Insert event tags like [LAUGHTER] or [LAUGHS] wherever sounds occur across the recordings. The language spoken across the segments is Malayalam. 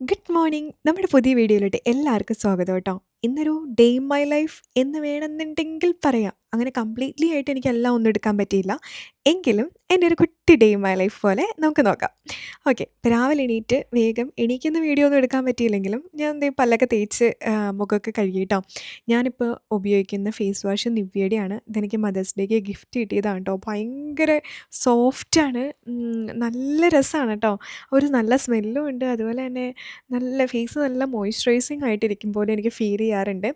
Good morning. നമ്മുടെ പുതിയ വീഡിയോയിലോട്ട് എല്ലാവർക്കും സ്വാഗതം കേട്ടോ. ഇന്നൊരു ഡേ ഇൻ മൈ ലൈഫ് എന്ന് വേണമെന്നുണ്ടെങ്കിൽ പറയാം. അങ്ങനെ കംപ്ലീറ്റ്ലി ആയിട്ട് എനിക്കെല്ലാം ഒന്നും എടുക്കാൻ പറ്റിയില്ല. എങ്കിലും എന്റെ ഒരു കുട്ടി ഡേ ഇൻ മൈ ലൈഫ് പോലെ നമുക്ക് നോക്കാം. ഓക്കെ. രാവിലെ എണീറ്റ് വേഗം എണീക്കുന്ന വീഡിയോ ഒന്നും എടുക്കാൻ പറ്റിയില്ലെങ്കിലും ഞാൻ ദേ പല്ലൊക്കെ തേച്ച് മുഖമൊക്കെ കഴുകിയിട്ടോ ട്ടോ. ഞാനിപ്പോൾ ഉപയോഗിക്കുന്ന ഫേസ് വാഷ് നിവ്യയുടെയാണ്. ഇതെനിക്ക് മദേഴ്സ് ഡേക്ക് ഗിഫ്റ്റ് കിട്ടിയതാണ് കേട്ടോ ഭയങ്കര സോഫ്റ്റാണ്. നല്ല രസമാണ് കേട്ടോ ഒരു നല്ല സ്മെല്ലും ഉണ്ട്. അതുപോലെ തന്നെ നല്ല ഫേസ് നല്ല മോയ്സ്ചറൈസിങ് ആയിട്ടിരിക്കും പോലെ എനിക്ക് ഫീൽ ചെയ്യാറുണ്ട്.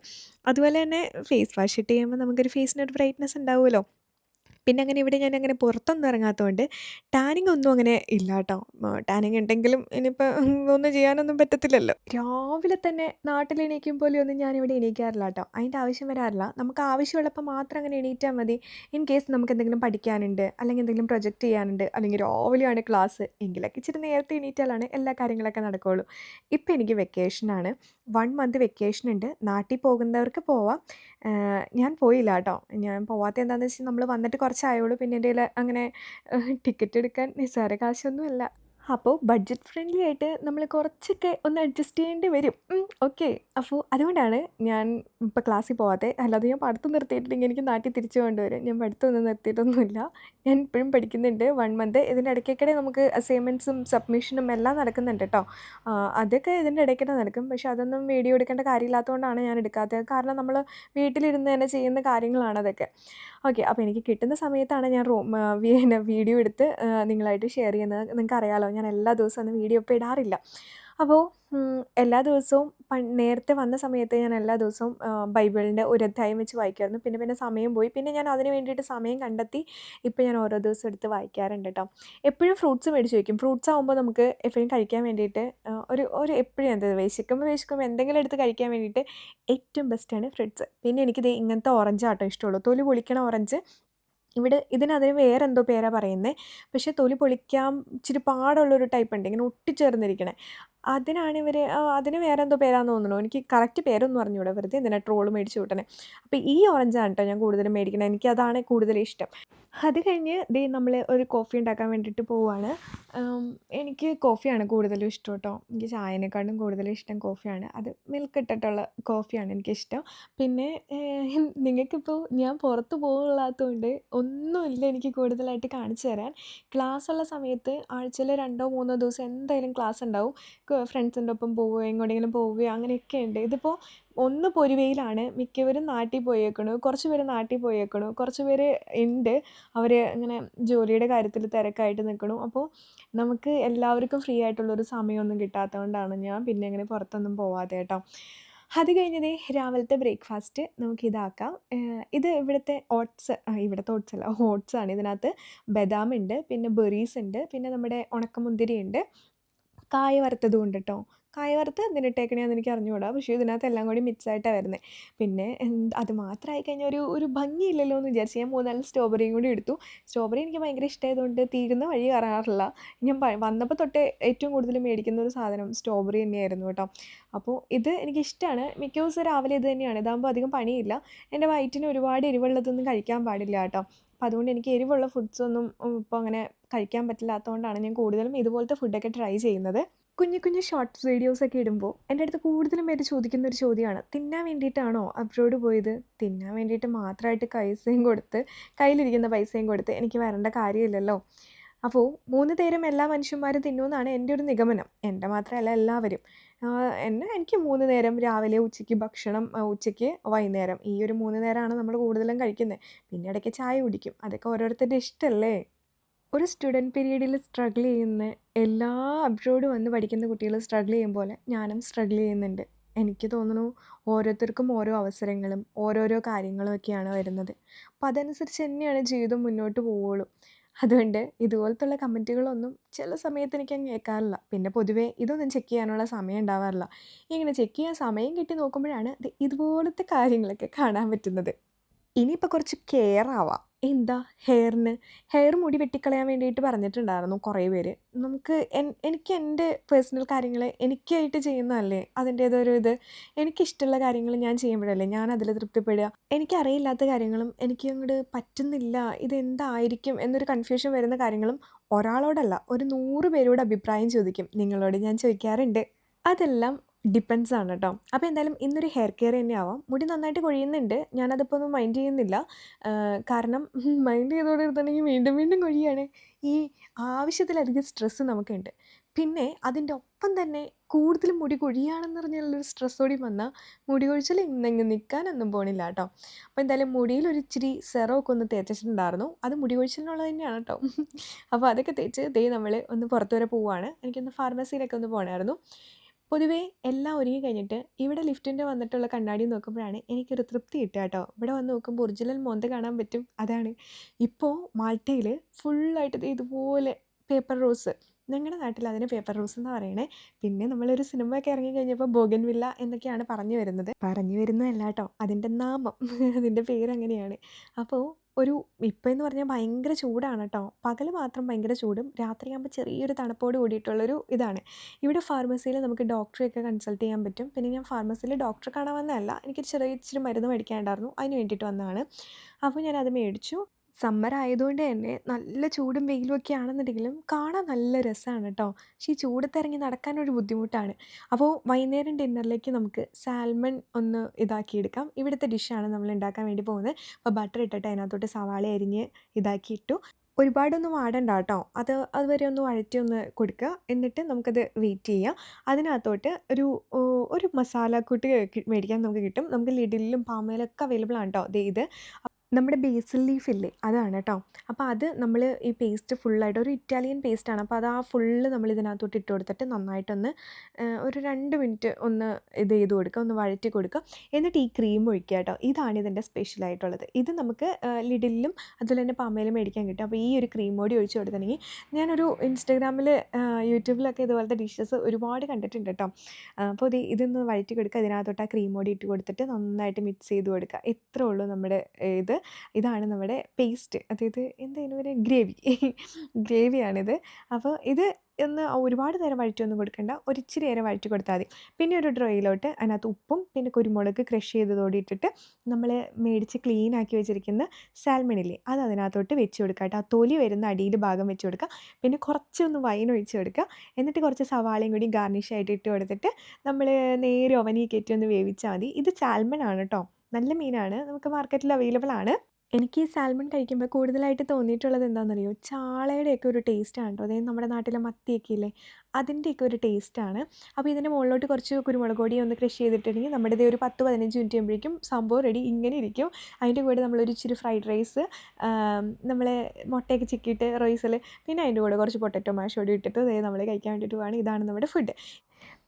അതുപോലെ തന്നെ ഫേസ് വാഷ് ഇട്ട് കഴിയുമ്പോൾ നമുക്കൊരു ഫേസിനൊരു ബ്രൈറ്റ്നസ് ഉണ്ടാവുമല്ലോ. പിന്നെ അങ്ങനെ ഇവിടെ ഞാൻ അങ്ങനെ പുറത്തൊന്നും ഇറങ്ങാത്തതുകൊണ്ട് ടാനിങ് ഒന്നും അങ്ങനെ ഇല്ല കേട്ടോ ടാനിങ് ഉണ്ടെങ്കിലും ഇനിയിപ്പോൾ ഒന്നും ചെയ്യാനൊന്നും പറ്റത്തില്ലല്ലോ. രാവിലെ തന്നെ നാട്ടിൽ എണീക്കും പോലെയൊന്നും ഞാനിവിടെ എണീക്കാറില്ല കേട്ടോ അതിന്റെ ആവശ്യം വരാറില്ല. നമുക്ക് ആവശ്യമുള്ളപ്പോൾ മാത്രം അങ്ങനെ എണീറ്റാൽ മതി. ഇൻ കേസ് നമുക്ക് എന്തെങ്കിലും പഠിക്കാനുണ്ട്, അല്ലെങ്കിൽ എന്തെങ്കിലും പ്രൊജക്റ്റ് ചെയ്യാനുണ്ട്, അല്ലെങ്കിൽ രാവിലെയാണ് ക്ലാസ് എങ്കിലൊക്കെ ഇച്ചിരി നേരത്തെ എണീറ്റാലാണ് എല്ലാ കാര്യങ്ങളൊക്കെ നടക്കുകയുള്ളൂ. ഇപ്പോൾ എനിക്ക് വെക്കേഷനാണ്. വൺ മന്ത് വെക്കേഷൻ ഉണ്ട്. നാട്ടിൽ പോകുന്നവർക്ക് പോവാം. ഞാൻ പോയില്ല കേട്ടോ ഞാൻ പോവാത്ത എന്താണെന്ന് വെച്ചാൽ നമ്മൾ വന്നിട്ട് കുറച്ചായുള്ളൂ. പിന്നെ എന്റെ കയ്യിൽ അങ്ങനെ ടിക്കറ്റ് എടുക്കാൻ നിസ്സാര കാശൊന്നുമല്ല. അപ്പോൾ ബഡ്ജറ്റ് ഫ്രണ്ട്ലി ആയിട്ട് നമ്മൾ കുറച്ചൊക്കെ ഒന്ന് അഡ്ജസ്റ്റ് ചെയ്യേണ്ടി വരും. ഓക്കെ. അപ്പോൾ അതുകൊണ്ടാണ് ഞാൻ ഇപ്പോൾ ക്ലാസ്സിൽ പോകാതെ അല്ലാതെ ഞാൻ പഠിത്തം നിർത്തിയിട്ടുണ്ടെങ്കിൽ എനിക്ക് നാട്ടിൽ തിരിച്ചു കൊണ്ടുവരും ഞാൻ പഠിത്തമൊന്നും നിർത്തിയിട്ടൊന്നുമില്ല. ഞാൻ ഇപ്പോഴും പഠിക്കുന്നുണ്ട്. One month. ഇതിന്റെ ഇടയ്ക്കൊക്കെ നമുക്ക് അസൈൻമെന്റ്സും സബ്മിഷനും എല്ലാം നടക്കുന്നുണ്ട് കേട്ടോ അതൊക്കെ ഇതിന്റെ ഇടയ്ക്കിടെ നടക്കും. പക്ഷെ അതൊന്നും വീഡിയോ എടുക്കേണ്ട കാര്യമില്ലാത്തതുകൊണ്ടാണ് ഞാൻ എടുക്കാത്തത്. കാരണം നമ്മൾ വീട്ടിലിരുന്ന് തന്നെ ചെയ്യുന്ന കാര്യങ്ങളാണ് അതൊക്കെ. ഓക്കെ. അപ്പോൾ എനിക്ക് കിട്ടുന്ന സമയത്താണ് ഞാൻ റൂം വീഡിയോ എടുത്ത് നിങ്ങളായിട്ട് ഷെയർ ചെയ്യുന്നത്. നിങ്ങൾക്ക് അറിയാമല്ലോ ഞാൻ എല്ലാ ദിവസവും വീഡിയോ ഇപ്പോൾ ഇടാറില്ല. അപ്പോൾ എല്ലാ ദിവസവും നേരത്തെ വന്ന സമയത്ത് ഞാൻ എല്ലാ ദിവസവും ബൈബിളിന്റെ ഒരു അധ്യായം വെച്ച് വായിക്കുമായിരുന്നു. പിന്നെ പിന്നെ സമയം പോയി. പിന്നെ ഞാൻ അതിന് വേണ്ടിയിട്ട് സമയം കണ്ടെത്തി ഇപ്പോൾ ഞാൻ ഓരോ ദിവസം എടുത്ത് വായിക്കാറുണ്ട് കേട്ടോ എപ്പോഴും ഫ്രൂട്ട്സ് മേടിച്ച് വയ്ക്കും. ഫ്രൂട്ട്സ് ആകുമ്പോൾ നമുക്ക് എപ്പോഴും കഴിക്കാൻ വേണ്ടിയിട്ട് ഒരു ഒരു എപ്പോഴും എന്ത് വിശക്കുമ്പോൾ വിശക്കുമ്പോൾ എന്തെങ്കിലും എടുത്ത് കഴിക്കാൻ വേണ്ടിയിട്ട് ഏറ്റവും ബെസ്റ്റാണ് ഫ്രൂട്ട്സ്. പിന്നെ എനിക്കിത് ഇങ്ങനത്തെ ഓറഞ്ച് ആട്ടോ ഇഷ്ടമുള്ളൂ. തൊലി പൊളിക്കണ ഓറഞ്ച്. ഇവിടെ ഇതിനതിന് വേറെ എന്തോ പേരാണ് പറയുന്നത്. പക്ഷേ തൊലി പൊളിക്കാൻ ഇച്ചിരി പാടുള്ളൊരു ടൈപ്പ് ഉണ്ട്. ഇങ്ങനെ ഒട്ടിച്ചേർന്നിരിക്കണേ. അതിനാണ് ഇവർ അതിന് വേറെ എന്തോ പേരാണെന്ന് തോന്നുന്നു. എനിക്ക് കറക്റ്റ് പേരൊന്നും അറിഞ്ഞുകൂടാ. വെറുതെ എന്തിനാ ട്രോൾ മേടിച്ച് വിട്ടനെ അപ്പോൾ ഈ ഓറഞ്ചാണ് കേട്ടോ ഞാൻ കൂടുതലും മേടിക്കണത്. എനിക്കതാണ് കൂടുതൽ ഇഷ്ടം. അത് കഴിഞ്ഞ് ദേ നമ്മൾ ഒരു കോഫി ഉണ്ടാക്കാൻ വേണ്ടിയിട്ട് പോവുകയാണ്. എനിക്ക് കോഫിയാണ് കൂടുതലും ഇഷ്ടം കേട്ടോ എനിക്ക് ചായനേക്കാളും കൂടുതൽ ഇഷ്ടം കോഫിയാണ്. അത് മിൽക്ക് ഇട്ടിട്ടുള്ള കോഫിയാണ് എനിക്കിഷ്ടം. പിന്നെ നിങ്ങൾക്കിപ്പോൾ ഞാൻ പുറത്ത് പോകാത്തതുകൊണ്ട് ഒന്നുമില്ല എനിക്ക് കൂടുതലായിട്ട് കാണിച്ചു തരാൻ. ക്ലാസ്സുള്ള സമയത്ത് ആഴ്ചയിൽ 2ഓ 3ഓ ദിവസം എന്തായാലും ക്ലാസ് ഉണ്ടാവും. ഫ്രണ്ട്സിന്റെ ഒപ്പം പോവുകയോ എങ്ങോട്ടെങ്കിലും പോവുകയോ അങ്ങനെയൊക്കെ ഉണ്ട്. ഇതിപ്പോൾ ഒന്ന് പൊരുവയിലാണ്. മിക്കവരും നാട്ടിൽ പോയേക്കണു. കുറച്ച് പേര് നാട്ടിൽ പോയേക്കണു. കുറച്ച് പേര് ഉണ്ട്. അവർ ഇങ്ങനെ ജോലിയുടെ കാര്യത്തിൽ തിരക്കായിട്ട് നിൽക്കണു. അപ്പോൾ നമുക്ക് എല്ലാവർക്കും ഫ്രീ ആയിട്ടുള്ളൊരു സമയമൊന്നും കിട്ടാത്തതുകൊണ്ടാണ് ഞാൻ പിന്നെ അങ്ങനെ പുറത്തൊന്നും പോവാതെ കേട്ടോ അത് കഴിഞ്ഞതേ രാവിലത്തെ ബ്രേക്ക്ഫാസ്റ്റ് നമുക്ക് ഇതാക്കാം. ഇത് ഇവിടുത്തെ ഓട്സ് ഇവിടുത്തെ ഓട്സ് അല്ല ഓട്സ് ആണ്. ഇതിനകത്ത് ബദാം ഉണ്ട്. പിന്നെ ബെറീസ് ഉണ്ട്. പിന്നെ നമ്മുടെ ഉണക്കമുന്തിരി ഉണ്ട്. കായ വറുത്തതും ഉണ്ട് ട്ടോ. കായ വറുത്ത് എന്തിന് ഇട്ടേക്കണേന്ന് എനിക്ക് അറിഞ്ഞുകൂടാ. പക്ഷേ ഇതിനകത്ത് എല്ലാം കൂടി മിക്സ് ആയിട്ടാണ് വരുന്നത്. പിന്നെ അത് മാത്രമായി കഴിഞ്ഞാൽ ഒരു ഒരു ഭംഗിയില്ലല്ലോ എന്ന് വിചാരിച്ച് ഞാൻ 3, 4 സ്ട്രോബെറിയും കൂടി എടുത്തു. സ്ട്രോബെറി എനിക്ക് ഭയങ്കര ഇഷ്ടമായതുകൊണ്ട് തീരുന്ന വഴി കാണാറില്ല. ഞാൻ വന്നപ്പോൾ തൊട്ട് ഏറ്റവും കൂടുതൽ മേടിക്കുന്ന ഒരു സാധനം സ്ട്രോബെറി തന്നെയായിരുന്നു കേട്ടോ. അപ്പോൾ ഇത് എനിക്കിഷ്ടമാണ്. മിക്ക ദിവസം രാവിലെ ഇത് തന്നെയാണ്. ഇതാകുമ്പോൾ അധികം പണിയില്ല. എന്റെ വയറ്റിന് ഒരുപാട് എരിവുള്ളതൊന്നും കഴിക്കാൻ പാടില്ല കേട്ടോ. അപ്പോൾ അതുകൊണ്ട് എനിക്ക് എരിവുള്ള ഫുഡ്സൊന്നും ഇപ്പോൾ അങ്ങനെ കഴിക്കാൻ പറ്റില്ലാത്തതുകൊണ്ടാണ് ഞാൻ കൂടുതലും ഇതുപോലത്തെ ഫുഡൊക്കെ ട്രൈ ചെയ്യുന്നത്. കുഞ്ഞു കുഞ്ഞു വീഡിയോസ് ഒക്കെ ഇടുമ്പോൾ എന്റെ അടുത്ത് കൂടുതലും പേര് ചോദിക്കുന്ന ഒരു ചോദ്യമാണ്. തിന്നാൻ വേണ്ടിയിട്ടാണോ അബ്രോഡ് പോയത്? തിന്നാൻ വേണ്ടിയിട്ട് മാത്രമായിട്ട് പൈസയും കൊടുത്ത് കയ്യിലിരിക്കുന്ന പൈസയും കൊടുത്ത് എനിക്ക് വരേണ്ട കാര്യമില്ലല്ലോ. അപ്പോൾ മൂന്ന് നേരം എല്ലാ മനുഷ്യന്മാരും തിന്നുമെന്നാണ് എന്റെ ഒരു നിഗമനം. എന്റെ മാത്രമല്ല എല്ലാവരും. എന്നെ എനിക്ക് മൂന്ന് നേരം രാവിലെ, ഉച്ചയ്ക്ക് ഭക്ഷണം ഉച്ചയ്ക്ക്, വൈകുന്നേരം ഈ ഒരു മൂന്ന് നേരമാണ് നമ്മൾ കൂടുതലും കഴിക്കുന്നത്. പിന്നെ ഇടയ്ക്ക് ചായ കുടിക്കും. അതൊക്കെ ഓരോരുത്തരുടെ ഇഷ്ടമല്ലേ. ഒരു സ്റ്റുഡന്റ് പീരീഡിൽ സ്ട്രഗിൾ ചെയ്യുന്ന എല്ലാ അബ്രോഡ് വന്ന് പഠിക്കുന്ന കുട്ടികൾ സ്ട്രഗിൾ ചെയ്യും പോലെ ഞാനും സ്ട്രഗിൾ ചെയ്യുന്നുണ്ട്. എനിക്ക് തോന്നുന്നു ഓരോരുത്തർക്കും ഓരോ അവസരങ്ങളും ഓരോരോ കാര്യങ്ങളും ഒക്കെയാണ് വരുന്നത്. അപ്പം അതനുസരിച്ച് തന്നെയാണ് ജീവിതം മുന്നോട്ട് പോവുകയുള്ളൂ. അതുകൊണ്ട് ഇതുപോലത്തുള്ള കമന്റുകളൊന്നും ചില സമയത്ത് എനിക്ക് കേൾക്കാറില്ല. പിന്നെ പൊതുവേ ഇതൊന്നും ചെക്ക് ചെയ്യാനുള്ള സമയം ഉണ്ടാവാറില്ല. ഇങ്ങനെ ചെക്ക് ചെയ്യാൻ സമയം കിട്ടി നോക്കുമ്പോഴാണ് ഇതുപോലത്തെ കാര്യങ്ങളൊക്കെ കാണാൻ പറ്റുന്നത്. ഇനിയിപ്പോൾ കുറച്ച് കെയർ ആവാം. എന്താ ഹെയറിന് ഹെയർ മുടി വെട്ടിക്കളയാൻ വേണ്ടിയിട്ട് പറഞ്ഞിട്ടുണ്ടായിരുന്നു കുറേ പേര്. നമുക്ക് എനിക്ക് എന്റെ പേഴ്സണൽ കാര്യങ്ങൾ എനിക്കായിട്ട് ചെയ്യുന്നതല്ലേ അതിന്റേതൊരു ഇത്. എനിക്കിഷ്ടമുള്ള കാര്യങ്ങൾ ഞാൻ ചെയ്യുമ്പോഴല്ലേ ഞാൻ അതിൽ തൃപ്തിപ്പെടുക. എനിക്കറിയില്ലാത്ത കാര്യങ്ങളും എനിക്ക് അങ്ങോട്ട് പറ്റുന്നില്ല ഇതെന്തായിരിക്കും എന്നൊരു കൺഫ്യൂഷൻ വരുന്ന കാര്യങ്ങളും ഒരാളോടല്ല ഒരു നൂറ് പേരോട് അഭിപ്രായം ചോദിക്കും. നിങ്ങളോട് ഞാൻ ചോദിക്കാറുണ്ട്. അതെല്ലാം ഡിപ്പെൻസ് ആണ് കേട്ടോ അപ്പോൾ എന്തായാലും ഇന്നൊരു ഹെയർ കെയർ തന്നെ ആവാം മുടി നന്നായിട്ട് കൊഴിയുന്നുണ്ട്. ഞാനതിപ്പോൾ ഒന്നും മൈൻഡ് ചെയ്യുന്നില്ല. കാരണം [LAUGHS] മൈൻഡ് ചെയ്തുകൊണ്ടിരുന്നുണ്ടെങ്കിൽ വീണ്ടും വീണ്ടും കൊഴിയാണ്. ഈ ആവശ്യത്തിലധികം സ്ട്രെസ്സ് നമുക്കുണ്ട്. പിന്നെ അതിന്റെ ഒപ്പം തന്നെ കൂടുതൽ മുടി കൊഴിയാണെന്ന് പറഞ്ഞുള്ളൊരു സ്ട്രെസ് കൂടി വന്നാൽ മുടി കൊഴിച്ചാൽ ഇന്നെങ്ങ് നിൽക്കാനൊന്നും പോണില്ല കേട്ടോ അപ്പോൾ എന്തായാലും മുടിയിൽ ഒരു ഇച്ചിരി സെറമൊക്കെ ഒന്ന് തേച്ചിട്ടുണ്ടായിരുന്നു. അത് മുടി കൊഴിച്ചിലിനുള്ളത് തന്നെയാണ് കേട്ടോ [LAUGHS] അപ്പോൾ അതൊക്കെ തേച്ച് ദേ നമ്മൾ ഒന്ന് പുറത്തു വരെ പോവുകയാണ് എനിക്കൊന്ന് ഫാർമസിയിലൊക്കെ ഒന്ന് പോകണമായിരുന്നു പൊതുവേ എല്ലാം ഒരുങ്ങി കഴിഞ്ഞിട്ട് ഇവിടെ ലിഫ്റ്റിന്റെ വന്നിട്ടുള്ള കണ്ണാടി നോക്കുമ്പോഴാണ് എനിക്കൊരു തൃപ്തി കിട്ടുക കേട്ടോ. ഇവിടെ വന്ന് നോക്കുമ്പോൾ ഒറിജിനൽ മോന്ത കാണാൻ പറ്റും. അതാണ്. ഇപ്പോൾ മാൾട്ടയിൽ ഫുള്ളായിട്ട് ഇതുപോലെ പേപ്പർ റോസ്. ഞങ്ങളുടെ നാട്ടിൽ അതിന് പേപ്പർ റോസ് എന്ന് പറയണേ. പിന്നെ നമ്മളൊരു സിനിമയൊക്കെ ഇറങ്ങി കഴിഞ്ഞപ്പോൾ ബോഗൻ വില്ല എന്നൊക്കെയാണ് പറഞ്ഞു വരുന്നത്. പറഞ്ഞു വരുന്നതല്ല കേട്ടോ. അതിന്റെ നാമം. [LAUGHS] അതിന്റെ പേരങ്ങനെയാണ്. അപ്പോൾ ഒരു ഇപ്പം എന്ന് പറഞ്ഞാൽ ഭയങ്കര ചൂടാണ് കേട്ടോ പകൽ മാത്രം ഭയങ്കര ചൂടും രാത്രിയാകുമ്പോൾ ചെറിയൊരു തണുപ്പോട് കൂടിയിട്ടുള്ളൊരു ഇതാണ്. ഇവിടെ ഫാർമസിയിൽ നമുക്ക് ഡോക്ടറെയൊക്കെ കൺസൾട്ട് ചെയ്യാൻ പറ്റും. പിന്നെ ഞാൻ ഫാർമസിയിൽ ഡോക്ടറെ കാണാൻ വന്നതല്ല എനിക്ക് ചെറിയ ഇച്ചിരി മരുന്ന് മേടിക്കാനുണ്ടായിരുന്നു അതിന് വേണ്ടിയിട്ട് വന്നതാണ്. അപ്പോൾ ഞാൻ അത് മേടിച്ചു. സമ്മർ ആയതുകൊണ്ട് തന്നെ നല്ല ചൂടും വെയിലും ഒക്കെ ആണെന്നുണ്ടെങ്കിലും കാണാൻ നല്ല രസമാണ് കേട്ടോ പക്ഷേ ഈ ചൂടത്തിറങ്ങി നടക്കാനൊരു ബുദ്ധിമുട്ടാണ്. അപ്പോൾ വൈകുന്നേരം ഡിന്നറിലേക്ക് നമുക്ക് സാൽമൺ ഒന്ന് ഇതാക്കിയെടുക്കാം. ഇവിടുത്തെ ഡിഷാണ് നമ്മൾ ഉണ്ടാക്കാൻ വേണ്ടി പോകുന്നത്. അപ്പോൾ ബട്ടർ ഇട്ടിട്ട് അതിനകത്തോട്ട് സവാള അരിഞ്ഞ് ഇതാക്കിയിട്ടു. ഒരുപാടൊന്നും വാടണ്ട കേട്ടോ അത് അതുവരെ ഒന്ന് വഴറ്റി ഒന്ന് കൊടുക്കുക. എന്നിട്ട് നമുക്കത് വെയിറ്റ് ചെയ്യാം. അതിനകത്തോട്ട് ഒരു ഒരു മസാലക്കൂട്ട് മേടിക്കാൻ നമുക്ക് കിട്ടും. നമുക്ക് ലിഡിലും പാമയിലൊക്കെ അവൈലബിൾ ആണ് കേട്ടോ ഇത്. നമ്മുടെ ബേസിൽ ലീഫ് ഇല്ലേ? അതാണ് കേട്ടോ അപ്പോൾ അത് നമ്മൾ ഈ പേസ്റ്റ് ഫുള്ളായിട്ട് ഒരു ഇറ്റാലിയൻ പേസ്റ്റാണ് അപ്പോൾ അത് ആ ഫുള്ള് നമ്മൾ ഇതിനകത്തോട്ട് ഇട്ട് കൊടുത്തിട്ട് നന്നായിട്ടൊന്ന് ഒരു രണ്ട് മിനിറ്റ് ഒന്ന് ഇത് ചെയ്ത് കൊടുക്കുക ഒന്ന് വഴറ്റി കൊടുക്കുക എന്നിട്ട് ഈ ക്രീം ഒഴിക്കുക കേട്ടോ ഇതാണ് ഇതിന്റെ സ്പെഷ്യലായിട്ടുള്ളത് ഇത് നമുക്ക് ലിഡിലും അതുപോലെ തന്നെ പമ്മയിലും മേടിക്കാൻ കിട്ടും. അപ്പോൾ ഈ ഒരു ക്രീം കൂടി ഒഴിച്ച് കൊടുത്തിട്ടുണ്ടെങ്കിൽ ഞാനൊരു ഇൻസ്റ്റാഗ്രാമിൽ യൂട്യൂബിലൊക്കെ ഇതുപോലത്തെ ഡിഷസ് ഒരുപാട് കണ്ടിട്ടുണ്ട് കേട്ടോ അപ്പോൾ ഇത് ഇതൊന്ന് വഴറ്റി കൊടുക്കുക ഇതിനകത്തോട്ട് ആ ക്രീം കൂടി ഇട്ട് കൊടുത്തിട്ട് നന്നായിട്ട് മിക്സ് ചെയ്ത് കൊടുക്കുക ഇത്രേ ഉള്ളൂ നമ്മുടെ ഇത്? ഇതാണ് നമ്മുടെ പേസ്റ്റ്. അതായത് എന്തായാലും ഒരു ഗ്രേവി. ഗ്രേവിയാണിത്. അപ്പോൾ ഇത് ഒന്ന് ഒരുപാട് നേരം വഴറ്റിയൊന്നും കൊടുക്കണ്ട. ഒരിച്ചിരി നേരം വഴറ്റി കൊടുത്താൽ മതി. പിന്നെ ഒരു ഡ്രോയിലോട്ട് അതിനകത്ത് ഉപ്പും പിന്നെ കുരുമുളക് ക്രഷ് ചെയ്തതോടെ ഇട്ടിട്ട് നമ്മൾ മേടിച്ച് ക്ലീൻ ആക്കി വെച്ചിരിക്കുന്ന സാൽമണില്ലേ അത് അതിനകത്തോട്ട് വെച്ച് കൊടുക്കുക കേട്ടോ. ആ തൊലി വരുന്ന അടിയിൽ ഭാഗം വെച്ച് കൊടുക്കുക പിന്നെ കുറച്ചൊന്ന് വൈൻ ഒഴിച്ച് കൊടുക്കുക എന്നിട്ട് കുറച്ച് സവാളയും കൂടി ഗാർണിഷായിട്ട് ഇട്ട് കൊടുത്തിട്ട് നമ്മൾ നേരെ ഒവനീ കയറ്റി ഒന്ന് വേവിച്ചാൽ മതി. ഇത് സാൽമൺ ആണ് കേട്ടോ. നല്ല മീനാണ്. നമുക്ക് മാർക്കറ്റിൽ അവൈലബിൾ ആണ്. എനിക്ക് ഈ സാൽമൺ കഴിക്കുമ്പോൾ കൂടുതലായിട്ട് തോന്നിയിട്ടുള്ളത് എന്താണെന്നറിയോ? ചാളയുടെയൊക്കെ ഒരു ടേസ്റ്റാണ് കേട്ടോ. അതായത് നമ്മുടെ നാട്ടിലെ മത്തിയൊക്കെ ഇല്ലേ? അതിന്റെയൊക്കെ ഒരു ടേസ്റ്റാണ് അപ്പോൾ ഇതിന്റെ മുകളിലോട്ട് കുറച്ച് കുരുമുളക് പൊടി ഒന്ന് കൃഷി ചെയ്തിട്ടുണ്ടെങ്കിൽ നമ്മുടെ ഇതേ ഒരു പത്ത് പതിനഞ്ച് മിനിറ്റ് കഴിയുമ്പോഴേക്കും സംഭവം റെഡി ഇങ്ങനെ ഇരിക്കും. അതിന്റെ കൂടെ നമ്മളൊരു ഇച്ചിരി ഫ്രൈഡ് റൈസ് നമ്മളെ മുട്ടയൊക്കെ ചിക്കിയിട്ട് റൈസിൽ പിന്നെ അതിന്റെ കൂടെ കുറച്ച് പൊട്ടറ്റോ മാഷോടി ഇട്ടിട്ട് നമ്മൾ കഴിക്കാൻ വേണ്ടിയിട്ട് പോവാണ്. ഇതാണ് നമ്മുടെ ഫുഡ്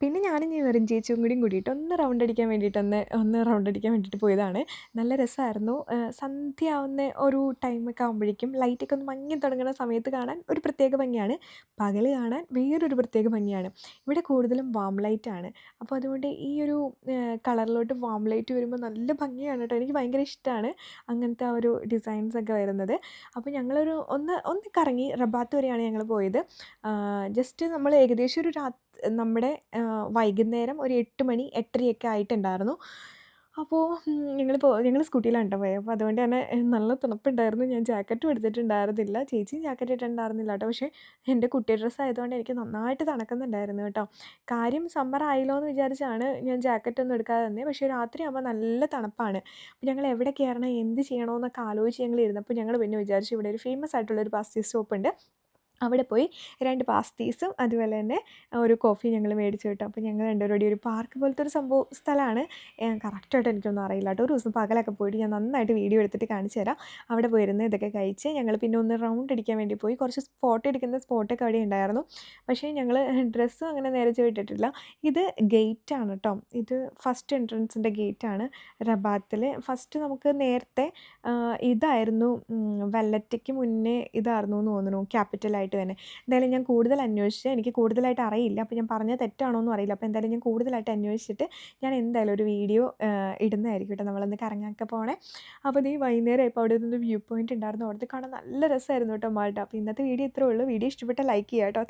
പിന്നെ ഞാനും വെറും ചേച്ചിയും കൂടിയും കൂടിയിട്ട് ഒന്ന് റൗണ്ട് അടിക്കാൻ വേണ്ടിയിട്ടൊന്ന് ഒന്ന് റൗണ്ട് അടിക്കാൻ വേണ്ടിയിട്ട് പോയതാണ്. നല്ല രസമായിരുന്നു സന്ധ്യ ആവുന്ന ഒരു ടൈമൊക്കെ ആകുമ്പോഴേക്കും ലൈറ്റൊക്കെ ഒന്ന് മങ്ങി തുടങ്ങുന്ന സമയത്ത് കാണാൻ ഒരു പ്രത്യേക ഭംഗിയാണ്. പകൽ കാണാൻ വേറൊരു പ്രത്യേക ഭംഗിയാണ്. ഇവിടെ കൂടുതലും വാം ലൈറ്റാണ് അപ്പോൾ അതുകൊണ്ട് ഈ ഒരു കളറിലോട്ട് വാം ലൈറ്റ് വരുമ്പോൾ നല്ല ഭംഗിയാണ് കേട്ടോ. എനിക്ക് ഭയങ്കര ഇഷ്ടമാണ് അങ്ങനത്തെ ആ ഒരു ഡിസൈൻസ് ഒക്കെ വരുന്നത്. അപ്പോൾ ഞങ്ങളൊരു ഒന്ന് ഒന്ന് കറങ്ങി റബാത്ത് വരെയാണ് ഞങ്ങൾ പോയത്. ജസ്റ്റ് നമ്മൾ ഏകദേശം ഒരു രാത്രി നമ്മുടെ വൈകുന്നേരം ഒരു എട്ട് മണി എട്ടരയൊക്കെ ആയിട്ടുണ്ടായിരുന്നു. അപ്പോൾ ഞങ്ങൾ പോ ഞങ്ങൾ സ്കൂട്ടിയിലാണ് കേട്ടോ പോയത് അപ്പോൾ അതുകൊണ്ട് തന്നെ നല്ല തണുപ്പുണ്ടായിരുന്നു. ഞാൻ ജാക്കറ്റും എടുത്തിട്ടുണ്ടായിരുന്നില്ല. ചേച്ചിയും ജാക്കറ്റ് ഇട്ടിട്ടുണ്ടായിരുന്നില്ല കേട്ടോ പക്ഷേ എന്റെ കുട്ടി ഡ്രസ്സ് ആയതുകൊണ്ട് എനിക്ക് നന്നായിട്ട് തണക്കുന്നുണ്ടായിരുന്നു കേട്ടോ. കാര്യം സമ്മർ ആയല്ലോ എന്ന് വിചാരിച്ചാണ് ഞാൻ ജാക്കറ്റ് ഒന്നും എടുക്കാതെ തന്നെ പക്ഷേ രാത്രിയാകുമ്പോൾ നല്ല തണുപ്പാണ്. അപ്പോൾ ഞങ്ങൾ എവിടെ കയറണം എന്ത് ചെയ്യണമെന്നൊക്കെ ആലോചിച്ച് ഞങ്ങൾ ഇരുന്നപ്പോൾ ഞങ്ങൾ പിന്നെ വിചാരിച്ചു ഇവിടെ ഒരു ഫേമസ് ആയിട്ടുള്ളൊരു ബസ് സ്റ്റോപ്പ് ഉണ്ട്. അവിടെ പോയി രണ്ട് പാസ്തീസും അതുപോലെ തന്നെ ഒരു കോഫി ഞങ്ങൾ മേടിച്ചു കിട്ടും. അപ്പോൾ ഞങ്ങൾ രണ്ടുപേരോടി ഒരു പാർക്ക് പോലത്തെ ഒരു സംഭവം സ്ഥലമാണ്. കറക്റ്റായിട്ട് എനിക്കൊന്നും അറിയില്ല കേട്ടോ. ഒരു ദിവസം പകലൊക്കെ പോയിട്ട് ഞാൻ നന്നായിട്ട് വീഡിയോ എടുത്തിട്ട് കാണിച്ചു തരാം. അവിടെ പോയിരുന്ന് ഇതൊക്കെ കഴിച്ച് ഞങ്ങൾ പിന്നെ ഒന്ന് റൗണ്ട് അടിക്കാൻ വേണ്ടി പോയി. കുറച്ച് ഫോട്ടോ എടുക്കുന്ന സ്പോട്ടൊക്കെ അവിടെ ഉണ്ടായിരുന്നു. പക്ഷേ ഞങ്ങൾ ഡ്രസ്സും അങ്ങനെ നേരെ ചോദിട്ടിട്ടില്ല ഇത് ഗേറ്റാണ് കേട്ടോ. ഇത് ഫസ്റ്റ് എൻട്രൻസിന്റെ ഗേറ്റാണ് റബാത്തിൽ. ഫസ്റ്റ് നമുക്ക് നേരത്തെ ഇതായിരുന്നു വെല്ലറ്റയ്ക്ക് മുന്നേ ഇതായിരുന്നു എന്ന് തോന്നുന്നു. ക്യാപിറ്റലായിട്ട് ആയിട്ട് തന്നെ. എന്തായാലും ഞാൻ കൂടുതൽ അന്വേഷിച്ച് എനിക്ക് കൂടുതലായിട്ട് അറിയില്ല. അപ്പോൾ ഞാൻ പറഞ്ഞ തെറ്റാണോ എന്നും അറിയില്ല. അപ്പോൾ എന്തായാലും ഞാൻ കൂടുതലായിട്ട് അന്വേഷിച്ചിട്ട് ഞാൻ എന്തായാലും ഒരു വീഡിയോ ഇടുന്നതായിരിക്കും കേട്ടോ. നമ്മളൊന്ന് കറങ്ങാനൊക്കെ പോണേ. അപ്പോൾ ഈ വൈകുന്നേരം ഇപ്പോൾ അവിടെ നിന്ന് വ്യൂ പോയിന്റ് ഉണ്ടായിരുന്നു. അവിടുത്തെ കാണാൻ നല്ല രസമായിരുന്നു കേട്ടോ മാൾട്ട. അപ്പോൾ ഇന്നത്തെ വീഡിയോ ഇത്രേ ഉള്ളൂ. വീഡിയോ ഇഷ്ടപ്പെട്ട ലൈക്ക് ചെയ്യാം കേട്ടോ.